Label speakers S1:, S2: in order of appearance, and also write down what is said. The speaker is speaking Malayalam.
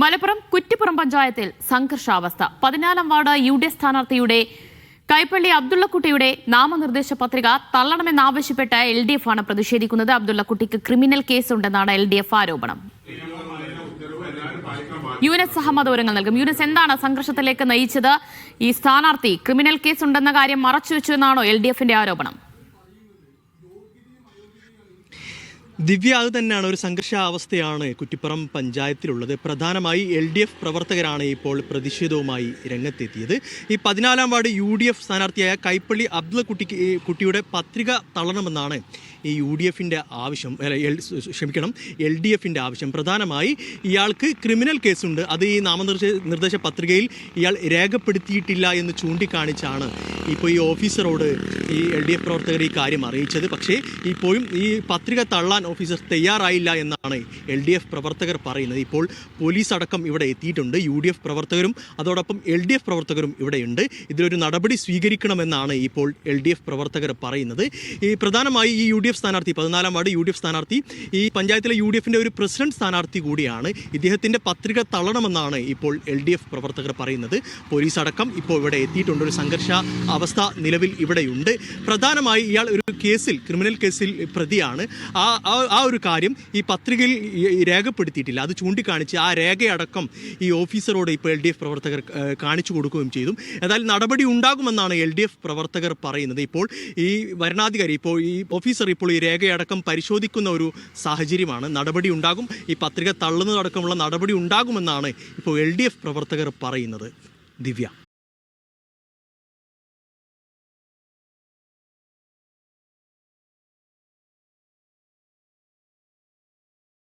S1: മലപ്പുറം കുറ്റിപ്പുറം പഞ്ചായത്തിൽ സംഘർഷാവസ്ഥ. പതിനാലാം വാർഡ് യു ഡി എഫ് സ്ഥാനാർത്ഥിയുടെ കൈപ്പള്ളി അബ്ദുള്ളക്കുട്ടിയുടെ നാമനിർദ്ദേശ പത്രിക തള്ളണമെന്നാവശ്യപ്പെട്ട് എൽ ഡി എഫ് ആണ് പ്രതിഷേധിക്കുന്നത്. അബ്ദുള്ളക്കുട്ടിക്ക് ക്രിമിനൽ കേസുണ്ടെന്നാണ് എൽ ഡി എഫ് ആരോപണം. യൂനസ് അഹമ്മദ് വിവരങ്ങൾ നൽകും. യൂനസ് എന്താണ് സംഘർഷത്തിലേക്ക് നയിച്ചത്? ഈ സ്ഥാനാർത്ഥി ക്രിമിനൽ കേസുണ്ടെന്ന കാര്യം മറച്ചുവെച്ചു എന്നാണോ എൽ ഡി എഫിന്റെ ആരോപണം?
S2: ദിവ്യ അത് തന്നെയാണ്. ഒരു സംഘർഷാവസ്ഥയാണ് കുറ്റിപ്പുറം പഞ്ചായത്തിലുള്ളത്. പ്രധാനമായി എൽ ഡി എഫ് പ്രവർത്തകരാണ് ഇപ്പോൾ പ്രതിഷേധവുമായി രംഗത്തെത്തിയത്. ഈ പതിനാലാം വാർഡ് യു ഡി എഫ് സ്ഥാനാർത്ഥിയായ കൈപ്പള്ളി അബ്ദുൽ കുട്ടിക്ക് കുട്ടിയുടെ പത്രിക തള്ളണമെന്നാണ് ഈ യു ഡി എഫിന്റെ ആവശ്യം. ക്ഷമിക്കണം എൽ ഡി എഫിന്റെ ആവശ്യം. പ്രധാനമായി ഇയാൾക്ക് ക്രിമിനൽ കേസുണ്ട്. അത് ഈ നാമനിർദ്ദേശ നിർദ്ദേശ പത്രികയിൽ ഇയാൾ രേഖപ്പെടുത്തിയിട്ടില്ല എന്ന് ചൂണ്ടിക്കാണിച്ചാണ് ഇപ്പോൾ ഈ ഓഫീസറോട് ഈ എൽ ഡി എഫ് പ്രവർത്തകർ ഈ കാര്യം അറിയിച്ചത്. പക്ഷേ ഇപ്പോഴും ഈ പത്രിക തള്ളാൻ ഓഫീസർ തയ്യാറായില്ല എന്നാണ് എൽ ഡി എഫ് പ്രവർത്തകർ പറയുന്നത്. ഇപ്പോൾ പോലീസ് അടക്കം ഇവിടെ എത്തിയിട്ടുണ്ട്. യു ഡി എഫ് പ്രവർത്തകരും അതോടൊപ്പം എൽ ഡി എഫ് പ്രവർത്തകരും ഇവിടെയുണ്ട് ഇതിലൊരു നടപടി സ്വീകരിക്കണമെന്നാണ് ഇപ്പോൾ എൽ ഡി എഫ് പ്രവർത്തകർ പറയുന്നത്. ഈ പ്രധാനമായി ഈ യു ഡി എഫ് സ്ഥാനാർത്ഥി പതിനാലാം വാർഡ് യു ഡി എഫ് സ്ഥാനാർത്ഥി ഈ പഞ്ചായത്തിലെ യു ഡി എഫിന്റെ ഒരു പ്രസിഡന്റ് സ്ഥാനാർത്ഥി കൂടിയാണ്. ഇദ്ദേഹത്തിന്റെ പത്രിക തള്ളണമെന്നാണ് ഇപ്പോൾ എൽ ഡി എഫ് പ്രവർത്തകർ പറയുന്നത്. പോലീസ് അടക്കം ഇപ്പോൾ ഇവിടെ എത്തിയിട്ടുണ്ട്. ഒരു സംഘർഷ അവസ്ഥ നിലവിൽ ഇവിടെയുണ്ട്. പ്രധാനമായി ഇയാൾ ഒരു കേസിൽ ക്രിമിനൽ കേസിൽ പ്രതിയാണ്. ആ ആ- ആ ഒരു കാര്യം ഈ പത്രികയിൽ രേഖപ്പെടുത്തിയിട്ടില്ല. അത് ചൂണ്ടിക്കാണിച്ച് ആ രേഖയടക്കം ഈ ഓഫീസറോട് ഇപ്പോൾ എൽ ഡി എഫ് പ്രവർത്തകർ കാണിച്ചു കൊടുക്കുകയും ചെയ്തു. എന്നാൽ നടപടി ഉണ്ടാകുമെന്നാണ് എൽ ഡി എഫ് പ്രവർത്തകർ പറയുന്നത്. ഇപ്പോൾ ഈ വരണാധികാരി ഇപ്പോൾ ഈ ഓഫീസർ ഇപ്പോൾ ഈ രേഖയടക്കം പരിശോധിക്കുന്ന ഒരു സാഹചര്യമാണ്. നടപടി ഉണ്ടാകും. ഈ പത്രിക തള്ളുന്നതടക്കമുള്ള നടപടി ഉണ്ടാകുമെന്നാണ് ഇപ്പോൾ എൽ ഡി എഫ് പ്രവർത്തകർ പറയുന്നത്. ദിവ്യ.